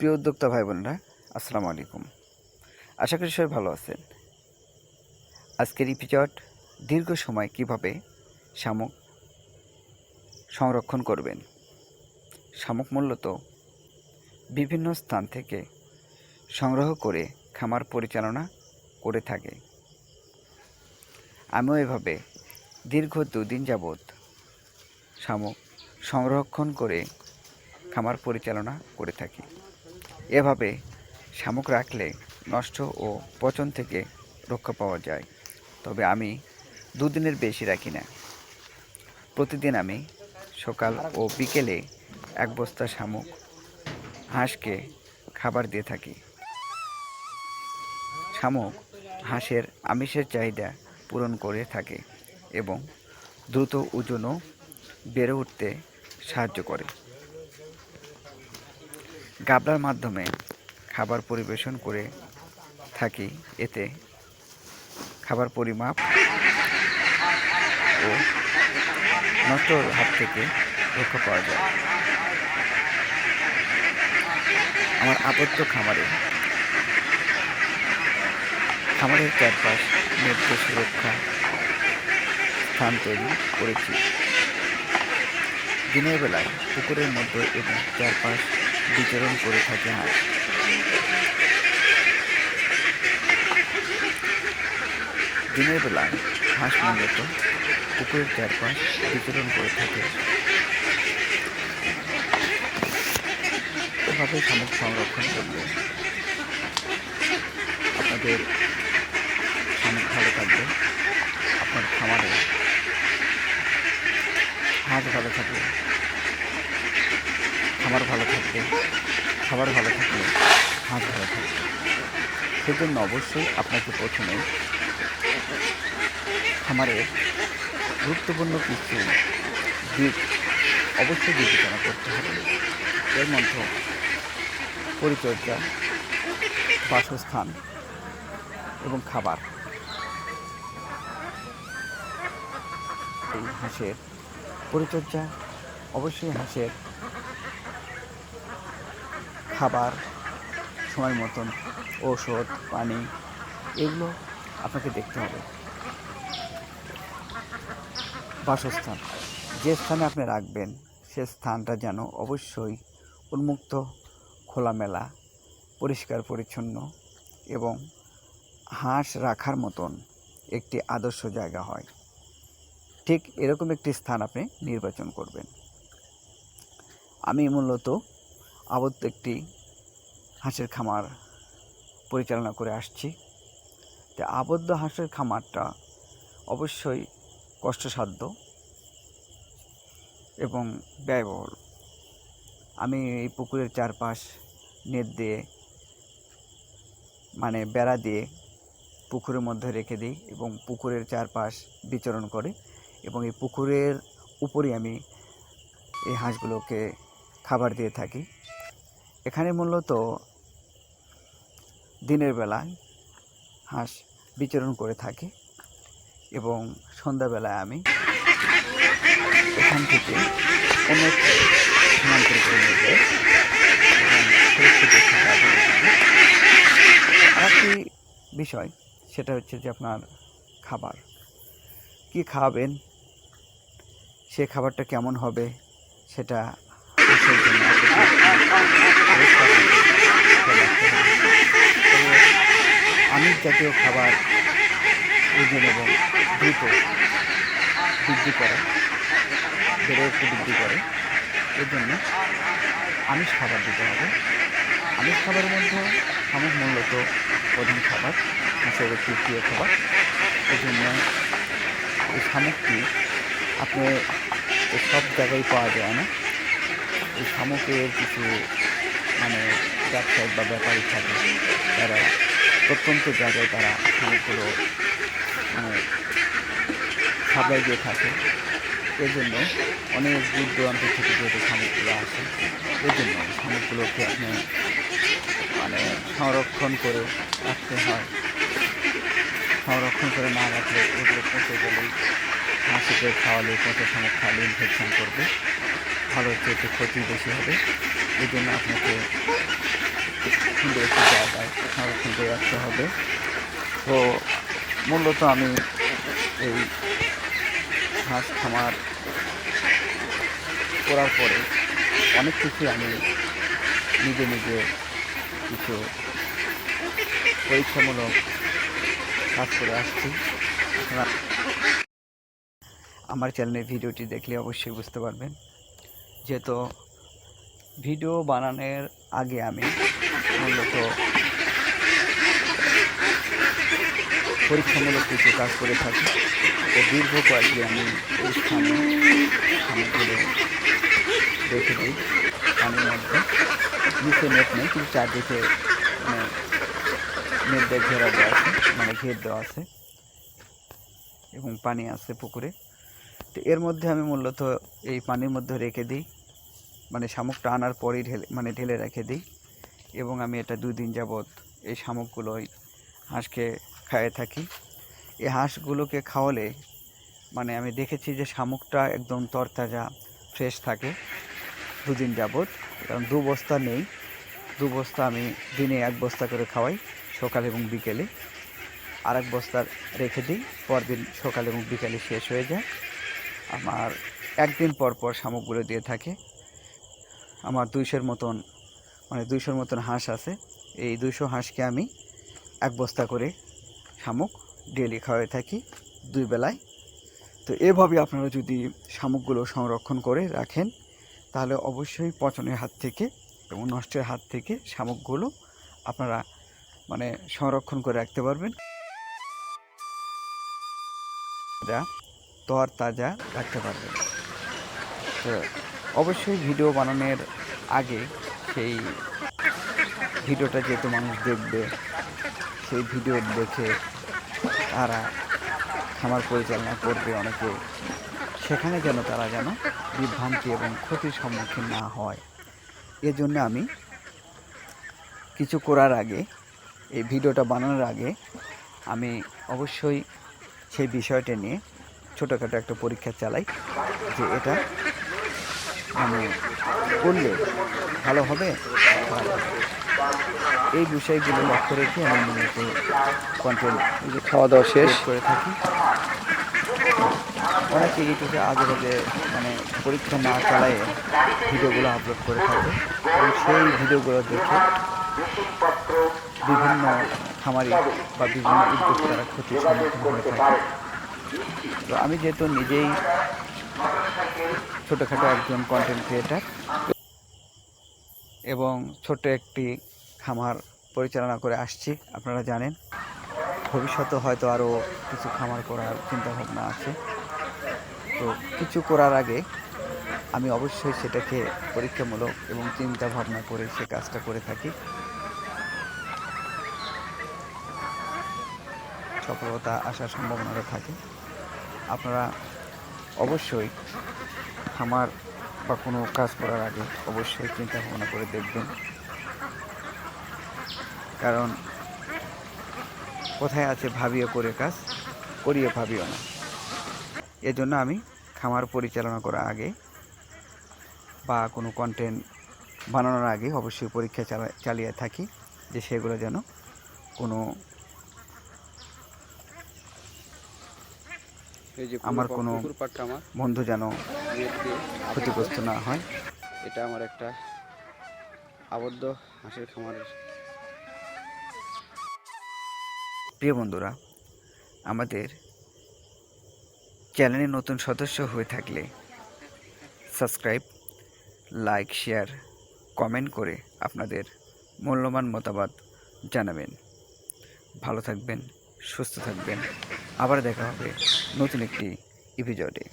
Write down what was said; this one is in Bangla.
প্রিয় উদ্যোক্তা ভাই বোনেরা আসসালামু আলাইকুম। আশা করি সবাই ভালো আছেন। আজকের এপিসোড, দীর্ঘ সময় কীভাবে শামুক সংরক্ষণ করবেন? শামুক মূলত বিভিন্ন স্থান থেকে সংগ্রহ করে খামার পরিচালনা করে থাকে। আমিও এভাবে দীর্ঘ দুদিন যাবৎ শামুক সংরক্ষণ করে খামার পরিচালনা করে থাকি। এভাবে শামুক রাখলে নষ্ট ও পচন থেকে রক্ষা পাওয়া যায়। তবে আমি দুদিনের বেশি রাখি না। প্রতিদিন আমি সকাল ও বিকেলে এক বস্তা শামুক, হাঁসকে খাবার দিয়ে থাকি। শামুক হাঁসের আমিষের চাহিদা পূরণ করে থাকে এবং দ্রুত ওজনও বেড়ে উঠতে সাহায্য করে। গাবলার মাধ্যমে খাবার পরিবেশন করে থাকি। এতে খাবার পরিমাপ ও নষ্ট হাত থেকে রক্ষা পাওয়া যায়। আমার আবদ্ধ খামারে খামারের চারপাশ নেটকে সুরক্ষা স্থান তৈরি করেছি। দিনের বেলায় পুকুরের মধ্যে এবং চারপাশ বিচরণ করে থাকে হাঁস দিনের বেলায় হাঁস মূলত পুকুরের চারপাশ বিচরণ করে থাকে। এভাবে শামুক সংরক্ষণ করলে আপনাদের শামুক ভালো থাকবে, আপনার খামারে হাঁস ভালো থাকবে। খাবার ভালো থাকবে। খাবার ভালো থাকলে হাঁস ভালো থাকবে। সেজন্য অবশ্যই আপনাকে প্রথমে খামারের গুরুত্বপূর্ণ কিছু দিক অবশ্যই বিবেচনা করতে হবে। এর মধ্যে পরিচর্যা, বাসস্থান এবং খাবার। এই হাঁসের পরিচর্যা, অবশ্যই হাঁসের খাবার, সময় মতন ঔষধ, পানি, এগুলো আপনাকে দেখতে হবে। বাসস্থান, যে স্থানে আপনি রাখবেন, সে স্থানটা যেন অবশ্যই উন্মুক্ত, খোলামেলা, পরিষ্কার, পরিচ্ছন্ন এবং হাঁস রাখার মতন একটি আদর্শ জায়গা হয়। ঠিক এরকম একটি স্থান আপনি নির্বাচন করবেন। আমি মূলত আবদ্ধ একটি হাঁসের খামার পরিচালনা করে আসছি। তো আবদ্ধ হাঁসের খামারটা অবশ্যই কষ্টসাধ্য এবং ব্যয়বহুল। আমি এই পুকুরের চারপাশ নেট দিয়ে মানে বেড়া দিয়ে পুকুরের মধ্যে রেখে দিই এবং পুকুরের চারপাশ বিচরণ করে এবং এই পুকুরের উপরে আমি এই হাঁসগুলোকে খাবার দিয়ে থাকি। এখানে মূলত দিনের বেলায় হাঁস বিচরণ করে থাকে এবং সন্ধ্যাবেলায় আমি এখান থেকে অনেক স্থানান্তর করে। আরেকটি বিষয়, সেটা হচ্ছে যে আপনার খাবার। কি খাওয়াবেন সে খাবারটা কেমন হবে? সেটা আমিষ জাতীয় খাবার ওজন এবং দ্রুত বৃদ্ধি করে, বেড়ে একটু বৃদ্ধি করে। এর জন্য আমিষ খাবার দিতে হবে। আমিষ খাবারের মধ্যে শামুক মূলত প্রধান খাবার হিসেবে প্রিয় খাবার। এই জন্য এই শামুকটি আপনি সব জায়গায় পাওয়া যায় না। এই শামুকের কিছু মানে ব্যবসায়িক বা ব্যাপারী থাকে, তারা প্রত্যন্ত জায়গায় তারা শামুকগুলো মানে সাপ্লাই দিয়ে থাকে। এর জন্য অনেক দূর দূরান্ত থেকে যেহেতু শামুকগুলো আসে এই জন্য শামুকগুলোকে আপনি মানে সংরক্ষণ করে রাখতে হয়। সংরক্ষণ করে না রাখলে এগুলো পচে গেলেই হাঁসিকে খাওয়ালে পচে শামুক খাওয়ালে ইনফেকশন করবে। ভালো হচ্ছে একটু ক্ষতি বেশি হবে। এই জন্য আপনাকে রোদে রাখতে হবে। তো মূলত আমি এই হাঁস খামার করার পরে অনেক কিছু আমি নিজে নিজে কিছু পরীক্ষামূলক কাজ করে আসছি। আমার চ্যানেলের ভিডিওটি দেখলে অবশ্যই বুঝতে পারবেন। যেহেতু ভিডিও বানানোর আগে আমি মূলত পরীক্ষামূলক কিছু কাজ করে থাকি। তো দীর্ঘ কয়েকদিন আমি এই স্থানে খামারগুলো রেখে দিই। পানির মধ্যে। নিচে নেট নেই, কিন্তু চারদিকে মানে নেট দিয়ে ঘেরা দেওয়া আছে মানে ঘের দেওয়া আছে। এবং পানি আছে পুকুরে। তো এর মধ্যে আমি মূলত এই পানির মধ্যে রেখে দিই। মানে শামুকটা আনার পরেই ঢেলে মানে ঢেলে রেখে দিই। এবং আমি এটা দুই দিন যাবৎ এই শামুকগুলোই হাঁসকে খাইয়ে থাকি। এই হাঁসগুলোকে খাওয়ালে মানে আমি দেখেছি যে শামুকটা একদম তরতাজা, ফ্রেশ থাকে দুদিন যাবৎ। কারণ দু বস্তা নেই। দু বস্তা আমি দিনে এক বস্তা করে খাওয়াই, সকাল এবং বিকেলে। আর এক বস্তা রেখে দিই, পরদিন সকাল এবং বিকেলে শেষ হয়ে যায়। আমার একদিন পর পর শামুকগুলো দিয়ে থাকে। আমার দুইশোর মতন মানে দুইশোর মতন হাঁস আছে। এই দুইশো হাঁসকে আমি এক বস্তা করে শামুক ডেলি খাওয়াই থাকি দুই বেলায়। তো এভাবে আপনারা যদি শামুকগুলো সংরক্ষণ করে রাখেন, তাহলে অবশ্যই পচনের হাত থেকে এবং নষ্টের হাত থেকে শামুকগুলো আপনারা মানে সংরক্ষণ করে রাখতে পারবেন। তর তাজা রাখতে পারবেন। তো অবশ্যই ভিডিও বানানোর আগে সেই ভিডিওটা যেহেতু মানুষ দেখবে, সেই ভিডিও দেখে তারা খামার পরিচালনা করবে অনেকে। সেখানে যেন তারা যেন বিভ্রান্তি এবং ক্ষতির সম্মুখীন না হয়। এজন্য আমি কিছু করার আগে, এই ভিডিওটা বানানোর আগে আমি অবশ্যই সেই বিষয়টা নিয়ে ছোটোখাটো একটা পরীক্ষা চালাই যে এটা মানে করলে ভালো হবে? এই বিষয়গুলো লক্ষ্য রেখে আমি মূলত কন্টেন্ট খাওয়া দাওয়া শেষ। করে থাকি। অনেকে ইউটিউবে আগে আগে মানে পরীক্ষা না চালায়ে ভিডিওগুলো আপলোড করে থাকে। এবং সেই ভিডিওগুলো দেখে বিভিন্ন খামারি বা বিভিন্ন উদ্যোক্তারা ক্ষতির সম্মুখীন হয়ে থাকে। তো আমি যেহেতু নিজেই ছোটোখাটো একজন কন্টেন্ট ক্রিয়েটার এবং ছোট একটি খামার পরিচালনা করে আসছি, আপনারা জানেন। ভবিষ্যতে হয়তো আরও কিছু খামার করার চিন্তাভাবনা আছে। তো কিছু করার আগে আমি অবশ্যই সেটাকে পরীক্ষামূলক এবং চিন্তা ভাবনা করে সে কাজটা করে থাকি। সফলতা আসার সম্ভাবনাটা থাকে। আপনারা অবশ্যই খামার বা কোনো কাজ করার আগে অবশ্যই চিন্তা ভাবনা করে দেখবেন। কারণ কোথায় আছে ভাবিয়ে করে কাজ করিয়ে ভাবিও না। এজন্য আমি খামার পরিচালনা করার আগে বা কোনো কন্টেন্ট বানানোর আগে অবশ্যই পরীক্ষা চালা চালিয়ে থাকি যে সেগুলো যেন কোনো এই যে আমার কোনো- বন্ধু যেন। ক্ষতিগ্রস্ত না হয়। এটা আমার একটা আবদ্ধ হাঁসের খামারের। প্রিয় বন্ধুরা আমাদের চ্যানেলে নতুন সদস্য হয়ে থাকলে সাবস্ক্রাইব লাইক শেয়ার কমেন্ট করে আপনাদের মূল্যবান মতামত জানাবেন। ভালো থাকবেন সুস্থ থাকবেন। আবার দেখা হবে নতুন একটি এপিসোডে